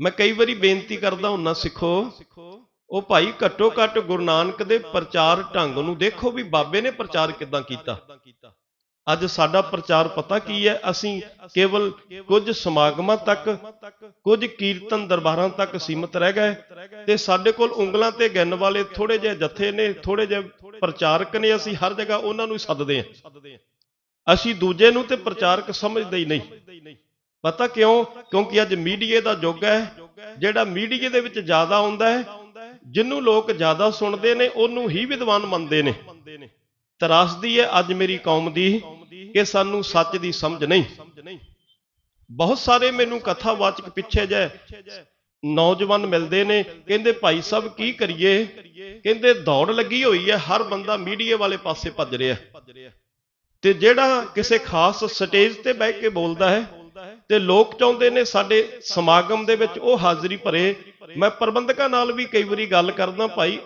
ਮੈਂ ਕਈ ਵਾਰੀ ਬੇਨਤੀ ਕਰਦਾ ਹੁੰਨਾ, ਸਿੱਖੋ। ਉਹ ਭਾਈ ਘੱਟੋ ਘੱਟ ਗੁਰੂ ਨਾਨਕ ਦੇ ਪ੍ਰਚਾਰ ਢੰਗ ਨੂੰ ਦੇਖੋ ਵੀ ਬਾਬੇ ਨੇ ਪ੍ਰਚਾਰ ਕਿਦਾਂ ਕੀਤਾ। ਅੱਜ ਸਾਡਾ ਪ੍ਰਚਾਰ ਪਤਾ ਕੀ ਹੈ? ਅਸੀਂ ਕੇਵਲ ਕੁਝ ਸਮਾਗਮਾਂ ਤੱਕ, ਕੁਝ ਕੀਰਤਨ ਦਰਬਾਰਾਂ ਤੱਕ ਸੀਮਤ ਰਹਿ ਗਏ ਤੇ ਸਾਡੇ ਕੋਲ ਉਂਗਲਾਂ ਤੇ ਗਿਣਨ ਵਾਲੇ ਥੋੜੇ ਜਿਹੇ ਜਥੇ ਨੇ ਥੋੜੇ ਜਿਹੇ ਪ੍ਰਚਾਰਕ ਨੇ, ਅਸੀਂ ਹਰ ਜਗ੍ਹਾ ਉਹਨਾਂ ਨੂੰ ਹੀ ਸੱਦਦੇ ਹਾਂ। ਅਸੀਂ ਦੂਜੇ ਨੂੰ ਤੇ ਪ੍ਰਚਾਰਕ ਸਮਝਦੇ ਹੀ ਨਹੀਂ। ਪਤਾ ਕਿਉਂ? ਕਿਉਂਕਿ ਅੱਜ ਮੀਡੀਏ ਦਾ ਯੁੱਗ ਹੈ, ਜਿਹੜਾ ਮੀਡੀਏ ਦੇ ਵਿੱਚ ਜ਼ਿਆਦਾ ਆਉਂਦਾ ਹੈ, ਜਿਹਨੂੰ ਲੋਕ ਜ਼ਿਆਦਾ ਸੁਣਦੇ ਨੇ, ਉਹਨੂੰ ਹੀ ਵਿਦਵਾਨ ਮੰਨਦੇ ਨੇ। ਤਰਾਸਦੀ ਹੈ ਅੱਜ ਮੇਰੀ ਕੌਮ ਦੀ ਕਿ ਸਾਨੂੰ ਸੱਚ ਦੀ ਸਮਝ ਨਹੀਂ। ਬਹੁਤ ਸਾਰੇ ਮੈਨੂੰ ਕਥਾਵਾਚਕ ਪਿੱਛੇ ਜੈ ਨੌਜਵਾਨ ਮਿਲਦੇ ਨੇ, ਕਹਿੰਦੇ, ਭਾਈ ਸਾਹਿਬ, ਕੀ ਕਰੀਏ? ਕਹਿੰਦੇ, ਦੌੜ ਲੱਗੀ ਹੋਈ ਹੈ, ਹਰ ਬੰਦਾ ਮੀਡੀਆ ਵਾਲੇ ਪਾਸੇ ਭੱਜ ਰਿਹਾ ਤੇ ਜਿਹੜਾ ਕਿਸੇ ਖਾਸ ਸਟੇਜ ਤੇ ਬਹਿ ਕੇ ਬੋਲਦਾ ਹੈ ਤੇ ਲੋਕ ਚਾਹੁੰਦੇ ਨੇ ਸਾਡੇ ਸਮਾਗਮ ਦੇ ਵਿੱਚ ਉਹ ਹਾਜ਼ਰੀ ਭਰੇ। ਮੈਂ ਪ੍ਰਬੰਧਕਾਂ ਨਾਲ ਵੀ ਕਈ ਵਾਰੀ ਗੱਲ ਕਰਦਾ ਭਾਈ,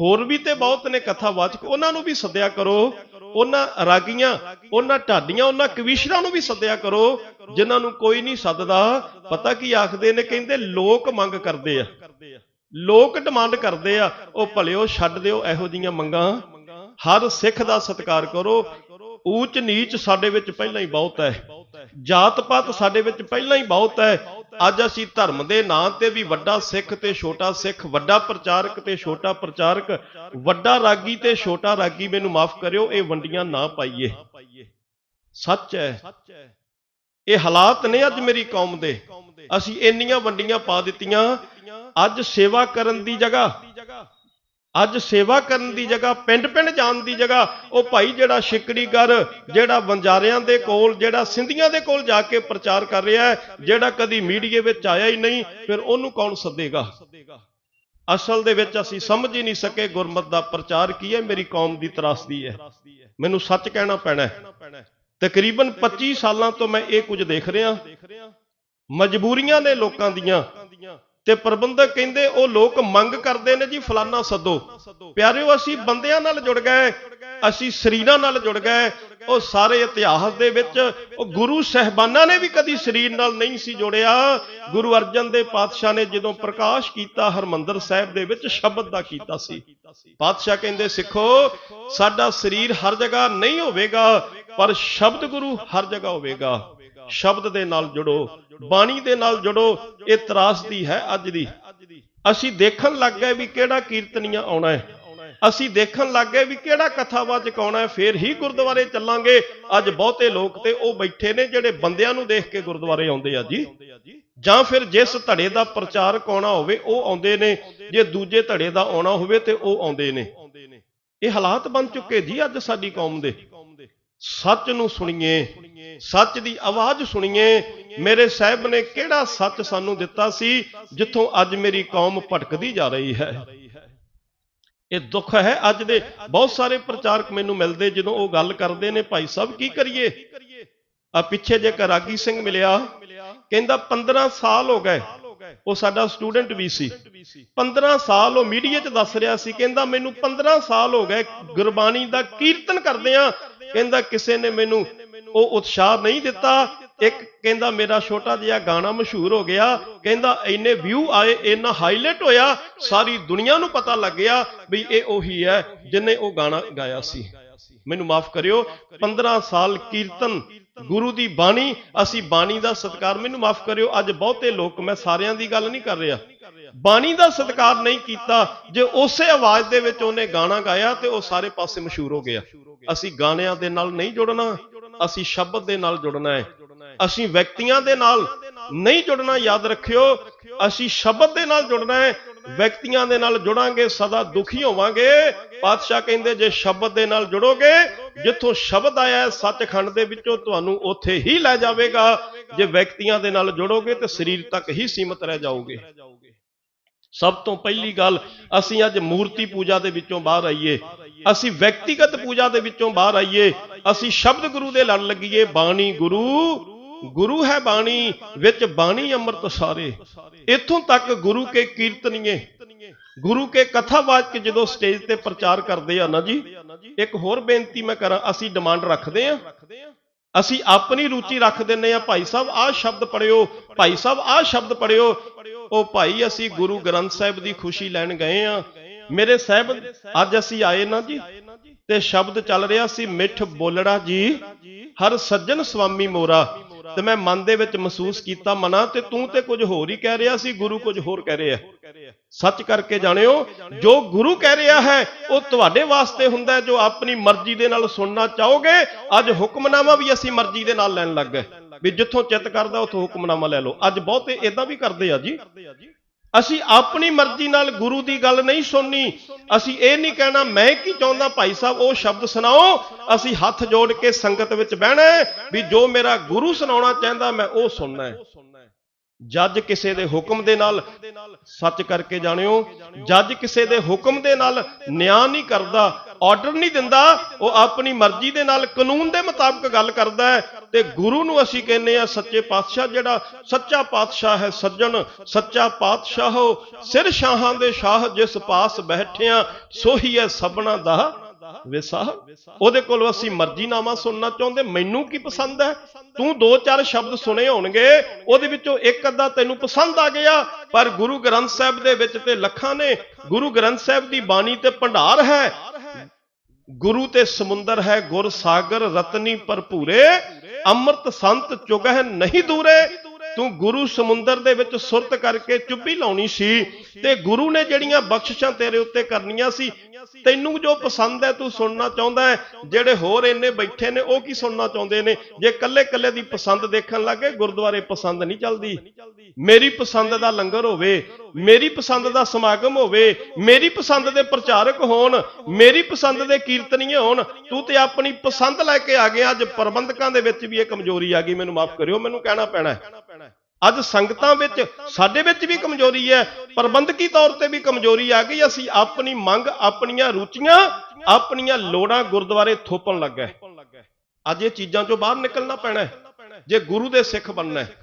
ਹੋਰ ਵੀ ਤੇ ਬਹੁਤ ਨੇ ਕਥਾਵਾਚਕ, ਉਹਨਾਂ ਨੂੰ ਵੀ ਸੱਦਿਆ ਕਰੋ। ਉਹਨਾਂ ਰਾਗੀਆਂ, ਉਹਨਾਂ ਢਾਡੀਆਂ, ਉਹਨਾਂ ਕਵੀਸ਼ਰਾਂ ਨੂੰ ਵੀ ਸੱਦਿਆ ਕਰੋ, ਜਿਨ੍ਹਾਂ ਨੂੰ ਕੋਈ ਨਹੀਂ ਸੱਦਦਾ। ਪਤਾ ਕੀ ਆਖਦੇ ਨੇ, ਕਹਿੰਦੇ ਲੋਕ ਮੰਗ ਕਰਦੇ ਆ। ਲੋਕ ਡਿਮਾਂਡ ਕਰਦੇ ਆ, ਉਹ ਭਲਿਓ ਛੱਡ ਦਿਓ ਇਹੋ ਜੀਆਂ ਮੰਗਾਂ। ਹਰ ਸਿੱਖ ਦਾ ਸਤਿਕਾਰ ਕਰੋ। ਊਚ ਨੀਚ ਸਾਡੇ ਵਿੱਚ ਪਹਿਲਾਂ ਹੀ ਬਹੁਤ ਹੈ। ਜਾਤ ਪਾਤ ਸਾਡੇ ਵਿੱਚ ਪਹਿਲਾਂ ਹੀ ਬਹੁਤ ਹੈ। ਅੱਜ ਅਸੀਂ ਧਰਮ ਦੇ ਨਾਂ ਤੇ ਵੀ ਵੱਡਾ ਸਿੱਖ ਤੇ ਛੋਟਾ ਸਿੱਖ, ਵੱਡਾ ਪ੍ਰਚਾਰਕ ਤੇ ਛੋਟਾ ਪ੍ਰਚਾਰਕ, ਵੱਡਾ ਰਾਗੀ ਤੇ ਛੋਟਾ ਰਾਗੀ ਮੈਨੂੰ ਮਾਫ ਕਰਿਓ, ਇਹ ਵੰਡੀਆਂ ਨਾ ਪਾਈਏ। ਸੱਚ ਹੈ। ਇਹ ਹਾਲਾਤ ਨੇ ਅੱਜ ਮੇਰੀ ਕੌਮ ਦੇ। ਅਸੀਂ ਇੰਨੀਆਂ ਵੰਡੀਆਂ ਪਾ ਦਿੱਤੀਆਂ। ਅੱਜ ਸੇਵਾ ਕਰਨ ਦੀ ਜਗ੍ਹਾ ਅੱਜ ਸੇਵਾ ਕਰਨ ਦੀ ਜਗ੍ਹਾ, ਪਿੰਡ-ਪਿੰਡ ਜਾਣ ਦੀ ਜਗ੍ਹਾ, ਉਹ ਭਾਈ ਜਿਹੜਾ ਸ਼ਿਕੜੀਗਰ ਜਿਹੜਾ ਬੰਜਾਰਿਆਂ ਦੇ ਕੋਲ, ਜਿਹੜਾ ਸਿੰਧੀਆਂ ਦੇ ਕੋਲ ਜਾ ਕੇ ਪ੍ਰਚਾਰ ਕਰ ਰਿਹਾ ਹੈ, ਜਿਹੜਾ ਕਦੀ ਮੀਡੀਏ ਵਿੱਚ ਆਇਆ ਹੀ ਨਹੀਂ, ਫਿਰ ਉਹਨੂੰ ਕੌਣ ਸੱਦੇਗਾ? ਅਸਲ ਦੇ ਵਿੱਚ ਅਸੀਂ ਸਮਝ ਹੀ ਨਹੀਂ ਸਕੇ ਗੁਰਮਤ ਦਾ ਪ੍ਰਚਾਰ ਕੀ ਹੈ, ਮੇਰੀ ਕੌਮ ਦੀ ਤਰਾਸਦੀ ਹੈ। ਮੈਨੂੰ ਸੱਚ ਕਹਿਣਾ ਪੈਣਾ ਹੈ। ਤਕਰੀਬਨ 25 ਸਾਲਾਂ ਤੋਂ ਮੈਂ ਇਹ ਕੁਝ ਦੇਖ ਰਿਹਾ। ਮਜਬੂਰੀਆਂ ਨੇ ਲੋਕਾਂ ਦੀਆਂ। ਤੇ ਪ੍ਰਬੰਧਕ ਕਹਿੰਦੇ ਉਹ ਲੋਕ ਮੰਗ ਕਰਦੇ ਨੇ ਜੀ, ਫਲਾਨਾ ਸੱਦੋ। ਪਿਆਰਿਓ, ਅਸੀਂ ਬੰਦਿਆਂ ਨਾਲ ਜੁੜ ਗਏ, ਅਸੀਂ ਸਰੀਰਾਂ ਨਾਲ ਜੁੜ ਗਏ। ਉਹ ਸਾਰੇ ਇਤਿਹਾਸ ਦੇ ਵਿੱਚ ਉਹ ਗੁਰੂ ਸਹਿਬਾਨਾਂ ਨੇ ਵੀ ਕਦੀ ਸਰੀਰ ਨਾਲ ਨਹੀਂ ਸੀ ਜੁੜਿਆ। ਗੁਰੂ ਅਰਜਨ ਦੇ ਪਾਤਸ਼ਾਹ ਨੇ ਜਦੋਂ ਪ੍ਰਕਾਸ਼ ਕੀਤਾ, ਹਰਮੰਦਰ ਸਾਹਿਬ ਦੇ ਵਿੱਚ ਸ਼ਬਦ ਦਾ ਕੀਤਾ ਸੀ। ਪਾਤਸ਼ਾਹ ਕਹਿੰਦੇ, ਸਿੱਖੋ, ਸਾਡਾ ਸਰੀਰ ਹਰ ਜਗ੍ਹਾ ਨਹੀਂ ਹੋਵੇਗਾ, ਪਰ ਸ਼ਬਦ ਗੁਰੂ ਹਰ ਜਗ੍ਹਾ ਹੋਵੇਗਾ। ਸ਼ਬਦ ਦੇ ਨਾਲ ਜੁੜੋ, ਬਾਣੀ ਦੇ ਨਾਲ ਜੁੜੋ, ਇਹ ਤਰਾਸਦੀ ਹੈ ਅੱਜ ਦੀ। ਅਸੀਂ ਦੇਖਣ ਲੱਗ ਗਏ ਵੀ ਕਿਹੜਾ ਕੀਰਤਨੀਆਂ ਆਉਣਾ ਹੈ। ਅਸੀਂ ਦੇਖਣ ਲੱਗ ਗਏ ਵੀ ਕਿਹੜਾ ਕਥਾਵਾਚਕ ਆਉਣਾ ਹੈ। ਫੇਰ ਹੀ ਗੁਰਦੁਆਰੇ ਚੱਲਾਂਗੇ। ਅੱਜ ਬਹੁਤੇ ਲੋਕ ਤੇ ਉਹ ਬੈਠੇ ਨੇ ਜਿਹੜੇ ਬੰਦਿਆਂ ਨੂੰ ਦੇਖ ਕੇ ਗੁਰਦੁਆਰੇ ਆਉਂਦੇ ਆ ਜੀ। ਜਾਂ ਫਿਰ ਜਿਸ ਧੜੇ ਦਾ ਪ੍ਰਚਾਰਕ ਆਉਣਾ ਹੋਵੇ, ਉਹ ਆਉਂਦੇ ਨੇ। ਜੇ ਦੂਜੇ ਧੜੇ ਦਾ ਆਉਣਾ ਹੋਵੇ ਤੇ ਉਹ ਆਉਂਦੇ ਨੇ। ਇਹ ਹਾਲਾਤ ਬਣ ਚੁੱਕੇ ਜੀ ਅੱਜ ਸਾਡੀ ਕੌਮ ਦੇ। ਸੱਚ ਨੂੰ ਸੁਣੀਏ, ਸੱਚ ਦੀ ਆਵਾਜ਼ ਸੁਣੀਏ, ਮੇਰੇ ਸਾਹਿਬ ਨੇ ਕਿਹੜਾ ਸੱਚ ਸਾਨੂੰ ਦਿੱਤਾ ਸੀ, ਜਿੱਥੋਂ ਅੱਜ ਮੇਰੀ ਕੌਮ ਭਟਕਦੀ ਜਾ ਰਹੀ ਹੈ? ਇਹ ਦੁੱਖ ਹੈ, ਅੱਜ ਦੇ ਬਹੁਤ ਸਾਰੇ ਪ੍ਰਚਾਰਕ ਮੈਨੂੰ ਮਿਲਦੇ, ਜਦੋਂ ਉਹ ਗੱਲ ਕਰਦੇ ਨੇ, ਭਾਈ ਸਾਹਿਬ, ਕੀ ਕਰੀਏ? ਆ ਪਿੱਛੇ ਜੇ ਰਾਗੀ ਸਿੰਘ ਮਿਲਿਆ, ਕਹਿੰਦਾ 15 ਸਾਲ ਹੋ ਗਏ, ਉਹ ਸਾਡਾ ਸਟੂਡੈਂਟ ਵੀ ਸੀ। 15 ਸਾਲ ਉਹ ਮੀਡੀਆ 'ਚ ਦੱਸ ਰਿਹਾ ਸੀ, ਕਹਿੰਦਾ, ਮੈਨੂੰ 15 ਸਾਲ ਹੋ ਗਏ, ਗੁਰਬਾਣੀ ਦਾ ਕੀਰਤਨ ਕਰਦੇ ਆ ਕਹਿੰਦਾ ਕਿਸੇ ਨੇ ਮੈਨੂੰ ਉਹ ਉਤਸ਼ਾਹ ਨਹੀਂ ਦਿੱਤਾ। ਇੱਕ ਕਹਿੰਦਾ ਮੇਰਾ ਛੋਟਾ ਜਿਹਾ ਗਾਣਾ ਮਸ਼ਹੂਰ ਹੋ ਗਿਆ। ਕਹਿੰਦਾ ਇੰਨੇ ਵਿਊ ਆਏ, ਇੰਨਾ ਹਾਈਲਾਈਟ ਹੋਇਆ, ਸਾਰੀ ਦੁਨੀਆ ਨੂੰ ਪਤਾ ਲੱਗ ਗਿਆ ਵੀ ਇਹ ਉਹੀ ਹੈ ਜਿਨੇ ਉਹ ਗਾਣਾ ਗਾਇਆ ਸੀ। ਮੈਨੂੰ ਮਾਫ ਕਰਿਓ 15 ਸਾਲ ਕੀਰਤਨ ਗੁਰੂ ਦੀ ਬਾਣੀ, ਅਸੀਂ ਬਾਣੀ ਦਾ ਸਤਿਕਾਰ, ਮੈਨੂੰ ਮਾਫ ਕਰਿਓ, ਅੱਜ ਬਹੁਤੇ ਲੋਕ, ਮੈਂ ਸਾਰਿਆਂ ਦੀ ਗੱਲ ਨਹੀਂ ਕਰ ਰਿਹਾ। ਬਾਣੀ ਦਾ ਸਤਿਕਾਰ ਨਹੀਂ ਕੀਤਾ, ਜੇ ਉਸੇ ਆਵਾਜ਼ ਦੇ ਵਿੱਚ ਉਹਨੇ ਗਾਣਾ ਗਾਇਆ ਤੇ ਉਹ ਸਾਰੇ ਪਾਸੇ ਮਸ਼ਹੂਰ ਹੋ ਗਿਆ। ਅਸੀਂ ਗਾਣਿਆਂ ਦੇ ਨਾਲ ਨਹੀਂ ਜੁੜਨਾ, ਅਸੀਂ ਸ਼ਬਦ ਦੇ ਨਾਲ ਜੁੜਨਾ ਹੈ। ਅਸੀਂ ਵਿਅਕਤੀਆਂ ਦੇ ਨਾਲ ਨਹੀਂ ਜੁੜਨਾ, ਯਾਦ ਰੱਖਿਓ, ਅਸੀਂ ਸ਼ਬਦ ਦੇ ਨਾਲ ਜੁੜਨਾ ਹੈ। ਵਿਅਕਤੀਆਂ ਦੇ ਨਾਲ ਜੁੜਾਂਗੇ, ਸਦਾ ਦੁਖੀ ਹੋਵਾਂਗੇ। ਪਾਤਸ਼ਾਹ ਕਹਿੰਦੇ, ਜੇ ਸ਼ਬਦ ਦੇ ਨਾਲ ਜੁੜੋਗੇ, ਜਿੱਥੋਂ ਸ਼ਬਦ ਆਇਆ ਹੈ, ਸੱਚਖੰਡ ਦੇ ਵਿੱਚੋਂ ਤੁਹਾਨੂੰ ਉੱਥੇ ਹੀ ਲੈ ਜਾਵੇਗਾ। ਜੇ ਵਿਅਕਤੀਆਂ ਦੇ ਨਾਲ ਜੁੜੋਗੇ, ਤੇ ਸਰੀਰ ਤੱਕ ਹੀ ਸੀਮਤ ਰਹਿ ਜਾਓਗੇ। ਸਭ ਤੋਂ ਪਹਿਲੀ ਗੱਲ, ਅਸੀਂ ਅੱਜ ਮੂਰਤੀ ਪੂਜਾ ਦੇ ਵਿੱਚੋਂ ਬਾਹਰ ਆਈਏ। ਅਸੀਂ ਵਿਅਕਤੀਗਤ ਪੂਜਾ ਦੇ ਵਿੱਚੋਂ ਬਾਹਰ ਆਈਏ। ਅਸੀਂ ਸ਼ਬਦ ਗੁਰੂ ਦੇ ਲੜ ਲੱਗੀਏ। ਬਾਣੀ ਗੁਰੂ ਗੁਰੂ ਹੈ ਬਾਣੀ, ਵਿੱਚ ਬਾਣੀ ਅੰਮ੍ਰਿਤ ਸਾਰੇ। ਇੱਥੋਂ ਤੱਕ ਗੁਰੂ ਕੇ ਕੀਰਤਨੀਏ। ਗੁਰੂ ਕੇ ਕਥਾਵਾਚਕ ਜਦੋਂ ਸਟੇਜ ਤੇ ਪ੍ਰਚਾਰ ਕਰਦੇ ਆ ਨਾ ਜੀ, ਇੱਕ ਹੋਰ ਬੇਨਤੀ ਮੈਂ ਕਰਾਂ, ਅਸੀਂ ਡਿਮਾਂਡ ਰੱਖਦੇ ਆ। ਅਸੀਂ ਆਪਣੀ ਰੁਚੀ ਰੱਖ ਦਿੰਨੇ ਆ। ਭਾਈ ਸਾਹਿਬ, ਆਹ ਸ਼ਬਦ ਪੜਿਓ ਭਾਈ ਸਾਹਿਬ, ਆਹ ਸ਼ਬਦ ਪੜਿਓ ਉਹ ਭਾਈ, ਅਸੀਂ ਗੁਰੂ ਗ੍ਰੰਥ ਸਾਹਿਬ ਦੀ ਖੁਸ਼ੀ ਲੈਣ ਗਏ ਆ ਮੇਰੇ ਸਾਹਿਬ, ਅੱਜ ਅਸੀਂ ਆਏ ਨਾ ਜੀ, ਤੇ ਸ਼ਬਦ ਚੱਲ ਰਿਹਾ ਸੀ, ਮਿੱਠ ਬੋਲੜਾ ਜੀ, ਹਰ ਸੱਜਣ ਸੁਆਮੀ ਮੋਰਾ। ਤੇ ਮੈਂ ਮਨ ਦੇ ਵਿੱਚ ਮਹਿਸੂਸ ਕੀਤਾ, ਮਨਾ, ਤੇ ਤੂੰ ਤੇ ਕੁਝ ਹੋਰ ਹੀ ਕਹਿ ਰਿਹਾ ਸੀ, ਗੁਰੂ ਕੁਝ ਹੋਰ ਕਹਿ ਰਿਹਾ। ਸੱਚ ਕਰਕੇ ਜਾਣਿਓ, ਜੋ ਗੁਰੂ ਕਹਿ ਰਿਹਾ ਹੈ, ਉਹ ਤੁਹਾਡੇ ਵਾਸਤੇ ਹੁੰਦਾ ਜੋ ਆਪਣੀ ਮਰਜ਼ੀ ਦੇ ਨਾਲ ਸੁਣਨਾ ਚਾਹੋਗੇ। ਅੱਜ ਹੁਕਮਨਾਮਾ ਵੀ ਅਸੀਂ ਮਰਜ਼ੀ ਦੇ ਨਾਲ ਲੈਣ ਲੱਗ ਗਏ। ਵੀ ਜਿੱਥੋਂ ਚਿੱਤ ਕਰਦਾ ਉੱਥੋਂ ਹੁਕਮਨਾਮਾ ਲੈ ਲਓ। ਅੱਜ ਬਹੁਤੇ ਇਦਾਂ ਵੀ ਕਰਦੇ ਆ ਜੀ। ਅਸੀਂ ਆਪਣੀ ਮਰਜ਼ੀ ਨਾਲ ਗੁਰੂ ਦੀ ਗੱਲ ਨਹੀਂ ਸੁਣਨੀ। ਅਸੀਂ ਇਹ ਨਹੀਂ ਕਹਿਣਾ ਮੈਂ ਕੀ ਚਾਹੁੰਦਾ ਭਾਈ ਸਾਹਿਬ ਉਹ ਸ਼ਬਦ ਸੁਣਾਓ। ਅਸੀਂ ਹੱਥ ਜੋੜ ਕੇ ਸੰਗਤ ਵਿੱਚ ਬਹਿਣਾ ਵੀ ਜੋ ਮੇਰਾ ਗੁਰੂ ਸੁਣਾਉਣਾ ਚਾਹੁੰਦਾ ਮੈਂ ਉਹ ਸੁਣਨਾ ਹੈ। ਜੱਜ ਕਿਸੇ ਦੇ ਹੁਕਮ ਦੇ ਨਾਲ ਸੱਚ ਕਰਕੇ ਜਾਣਿਓ। ਜੱਜ ਕਿਸੇ ਦੇ ਹੁਕਮ ਦੇ ਨਾਲ ਨਿਆਂ ਨਹੀਂ ਕਰਦਾ। ਆਰਡਰ ਨਹੀਂ ਦਿੰਦਾ, ਉਹ ਆਪਣੀ ਮਰਜ਼ੀ ਦੇ ਨਾਲ ਕਾਨੂੰਨ ਦੇ ਮੁਤਾਬਕ ਗੱਲ ਕਰਦਾ ਹੈ ਤੇ ਗੁਰੂ ਨੂੰ ਅਸੀਂ ਕਹਿੰਦੇ ਆ ਸੱਚੇ ਪਾਤਸ਼ਾਹ ਜਿਹੜਾ ਸੱਚਾ ਪਾਤਸ਼ਾਹ ਹੈ ਸੱਜਣ, ਸੱਚਾ ਪਾਤਸ਼ਾਹ ਸਿਰ ਸ਼ਾਹਾਂ ਦੇ ਸ਼ਾਹ ਜਿਸ ਪਾਸ ਬੈਠਿਆ ਸੋਹੀ ਹੈ ਸਭਨਾ ਦਾ ਵਿਸਾਹ। ਉਹਦੇ ਕੋਲ ਅਸੀਂ ਮਰਜ਼ੀ ਮਰਜ਼ੀਨਾਮਾ ਸੁਣਨਾ ਚਾਹੁੰਦੇ, ਮੈਨੂੰ ਕੀ ਪਸੰਦ ਹੈ? ਤੂੰ ਦੋ ਚਾਰ ਸ਼ਬਦ ਸੁਣੇ ਹੋਣਗੇ, ਉਹਦੇ ਵਿੱਚੋਂ ਇੱਕ ਅੱਧਾ ਤੈਨੂੰ ਪਸੰਦ ਆ ਗਿਆ, ਪਰ ਗੁਰੂ ਗ੍ਰੰਥ ਸਾਹਿਬ ਦੇ ਵਿੱਚ ਤੇ ਲੱਖਾਂ ਨੇ, ਗੁਰੂ ਗ੍ਰੰਥ ਸਾਹਿਬ ਦੀ ਬਾਣੀ ਤੇ ਭੰਡਾਰ ਹੈ ਗੁਰੂ ਤੇ ਸਮੁੰਦਰ ਹੈ ਗੁਰ ਸਾਗਰ ਰਤਨੀ ਭਰਪੂਰੇ, ਅੰਮ੍ਰਿਤ ਸੰਤ ਚੁਗਹਿ ਨਹੀਂ ਦੂਰੇ। ਤੂੰ ਗੁਰੂ ਸਮੁੰਦਰ ਦੇ ਵਿੱਚ ਸੁਰਤ ਕਰਕੇ ਚੁੱਭੀ ਲਾਉਣੀ ਸੀ ਤੇ ਗੁਰੂ ਨੇ ਜਿਹੜੀਆਂ ਬਖਸ਼ਿਸ਼ਾਂ ਤੇਰੇ ਉੱਤੇ ਕਰਨੀਆਂ ਸੀ ਤੈਨੂੰ ਜੋ ਪਸੰਦ ਹੈ, ਤੂੰ ਸੁਣਨਾ ਚਾਹੁੰਦਾ ਹੈ। ਜਿਹੜੇ ਹੋਰ ਇੰਨੇ ਬੈਠੇ ਨੇ, ਉਹ ਕੀ ਸੁਣਨਾ ਚਾਹੁੰਦੇ ਨੇ? ਜੇ ਕੱਲੇ ਕੱਲੇ ਦੀ ਪਸੰਦ ਦੇਖਣ ਲੱਗੇ ਗੁਰਦੁਆਰੇ ਪਸੰਦ ਨਹੀਂ ਚੱਲਦੀ। ਮੇਰੀ ਪਸੰਦ ਦਾ ਲੰਗਰ ਹੋਵੇ, ਮੇਰੀ ਪਸੰਦ ਦਾ ਸਮਾਗਮ ਹੋਵੇ, ਮੇਰੀ ਪਸੰਦ ਦੇ ਪ੍ਰਚਾਰਕ ਹੋਣ, ਮੇਰੀ ਪਸੰਦ ਦੇ ਕੀਰਤਨੀਏ ਹੋਣ, ਤੂੰ ਤੇ ਆਪਣੀ ਪਸੰਦ ਲੈ ਕੇ ਆ ਗਿਆ। ਅੱਜ ਪ੍ਰਬੰਧਕਾਂ ਦੇ ਵਿੱਚ ਵੀ ਇਹ ਕਮਜ਼ੋਰੀ ਆ ਗਈ। ਮੈਨੂੰ ਮਾਫ ਕਰਿਓ, ਮੈਨੂੰ ਕਹਿਣਾ ਪੈਣਾ ਹੈ। ਅੱਜ ਸੰਗਤਾਂ ਵਿੱਚ, ਸਾਡੇ ਵਿੱਚ ਵੀ ਕਮਜ਼ੋਰੀ ਹੈ, ਪ੍ਰਬੰਧਕੀ ਤੌਰ ਤੇ ਵੀ ਕਮਜ਼ੋਰੀ ਆ ਗਈ, ਅਸੀਂ ਆਪਣੀ ਮੰਗ, ਆਪਣੀਆਂ ਰੁਚੀਆਂ, ਆਪਣੀਆਂ ਲੋੜਾਂ ਗੁਰਦੁਆਰੇ ਥੋਪਣ ਲੱਗਾ ਅੱਜ ਇਹ ਚੀਜ਼ਾਂ ਚੋਂ ਬਾਹਰ ਨਿਕਲਣਾ ਪੈਣਾ ਹੈ, ਜੇ ਗੁਰੂ ਦੇ ਸਿੱਖ ਬਣਨਾ ਹੈ।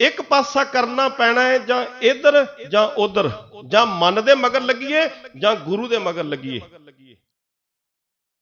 ਇੱਕ ਪਾਸਾ ਕਰਨਾ ਪੈਣਾ ਹੈ, ਜਾਂ ਇਧਰ ਜਾਂ ਉਧਰ, ਜਾਂ ਮਨ ਦੇ ਮਗਰ ਲੱਗੀਏ, ਜਾਂ ਗੁਰੂ ਦੇ ਮਗਰ ਲੱਗੀਏ।